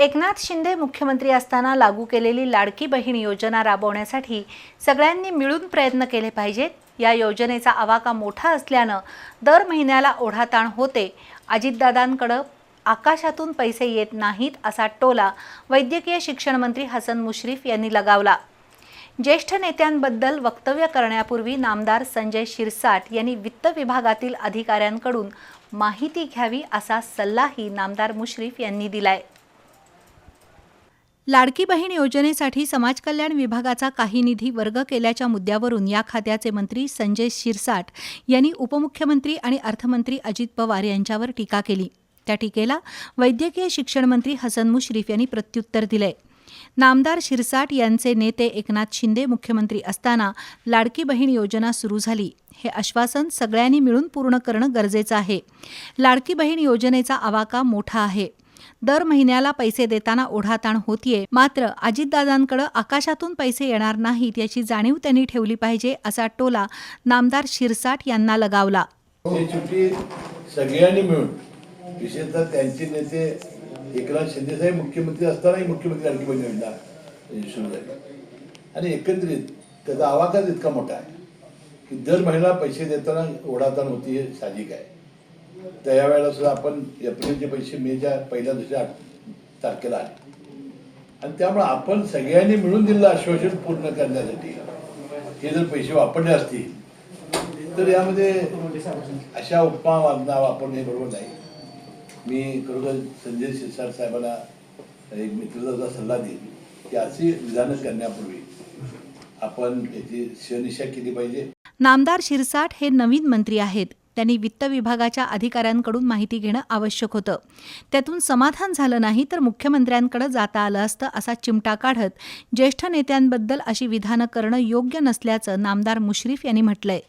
एकनाथ शिंदे मुख्यमंत्री असताना लागू केलेली लाडकी बहीण योजना राबवण्यासाठी सगळ्यांनी मिळून प्रयत्न केले पाहिजेत. या योजनेचा आवाका मोठा असल्यानं दर महिन्याला ओढाताण होते. अजितदादांकडं आकाशातून पैसे येत नाहीत असा टोला वैद्यकीय शिक्षण मंत्री हसन मुश्रीफ यांनी लगावला. ज्येष्ठ नेत्यांबद्दल वक्तव्य करण्यापूर्वी नामदार संजय शिरसाट यांनी वित्त विभागातील अधिकाऱ्यांकडून माहिती घ्यावी असा सल्लाही नामदार मुश्रीफ यांनी दिलाय. लाडकी बहीण योजनेसाठी समाज कल्याण विभागाचा काही निधी वर्ग केल्याच्या मुद्द्यावरून या खात्याचे मंत्री संजय शिरसाट यांनी उपमुख्यमंत्री आणि अर्थमंत्री अजित पवार यांच्यावर टीका केली. त्या टीकेला वैद्यकीय शिक्षण मंत्री हसन मुश्रीफ यांनी प्रत्युत्तर दिलंय. नामदार शिरसाट यांचे नेते एकनाथ शिंदे मुख्यमंत्री असताना लाडकी बहीण योजना सुरू झाली. हे आश्वासन सगळ्यांनी मिळून पूर्ण करणं गरजेचं आहे. लाडकी बहीण योजनेचा आवाका मोठा आहे. दर महिन्याला पैसे देताना ओढाताण होतीये. मात्र अजितदादांकडे आकाशातून पैसे येणार नाहीत याची जाणीव त्यांनी ठेवली पाहिजे असा टोला नामदार शिरसाट यांना लगावला. सगळ्यांनी मिळून विशेषतः त्यांचे नेते एकनाथ शिंदे साहेब मुख्यमंत्री असतानाही मुख्यमंत्री आणखी पण योजना सुरू झाली. आणि एकंदरीत त्याचा आवाकाच इतका मोठा आहे की दर महिन्याला पैसे देताना ओढाताण होती हे साहजिक आहे. तर या वेळेला सुद्धा आपण एप्रिलचे पैसे मेच्या पहिल्या दुसऱ्या तारखेला आले. आणि त्यामुळे आपण सगळ्यांनी मिळून दिलेलं आश्वासन पूर्ण करण्यासाठी हे जर पैसे वापरले असतील तर यामध्ये अशा उपमा वागणा वापरणे बरोबर नाही. मी खरोखर संजय शिरसाट साहेबांना एक मित्रचा सल्ला देईन की अशी विधानं करण्यापूर्वी आपण याची शनिशा केली पाहिजे. नामदार शिरसाट हे नवीन मंत्री आहेत. त्यांनी वित्त विभागाच्या अधिकाऱ्यांकडून माहिती घेणं आवश्यक होतं. त्यातून समाधान झालं नाही तर मुख्यमंत्र्यांकडे जाता आलं असतं असा चिमटा काढत ज्येष्ठ नेत्यांबद्दल अशी विधानं करणं योग्य नसल्याचं नामदार मुश्रीफ यांनी म्हटलंय.